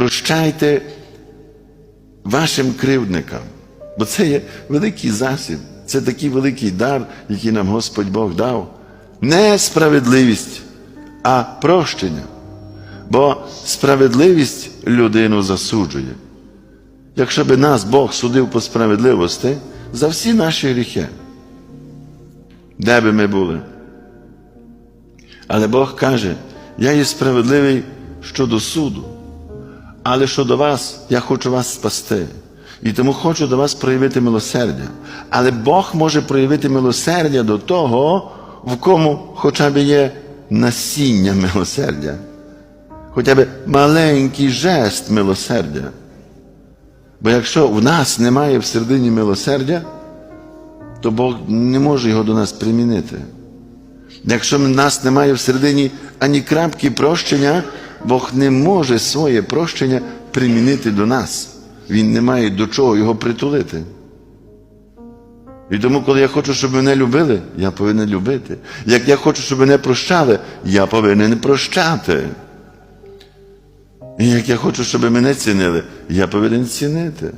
прощайте вашим кривдникам. Бо це є великий засіб, це такий великий дар, який нам Господь Бог дав. Не справедливість, а прощення. Бо справедливість людину засуджує. Якщо би нас Бог судив по справедливості за всі наші гріхи, де би ми були? Але Бог каже, я є справедливий щодо суду, але щодо вас я хочу вас спасти. І тому хочу до вас проявити милосердя. Але Бог може проявити милосердя до того, в кому хоча б є насіння милосердя, хоча б маленький жест милосердя. Бо якщо в нас немає в середині милосердя, то Бог не може його до нас примінити. Якщо в нас немає всередині ані крапки прощення, Бог не може своє прощення примінити до нас. Він не має до чого його притулити. І тому, коли я хочу, щоб мене любили, я повинен любити. Як я хочу, щоб мене прощали, я повинен прощати. І як я хочу, щоб мене цінили, я повинен цінити.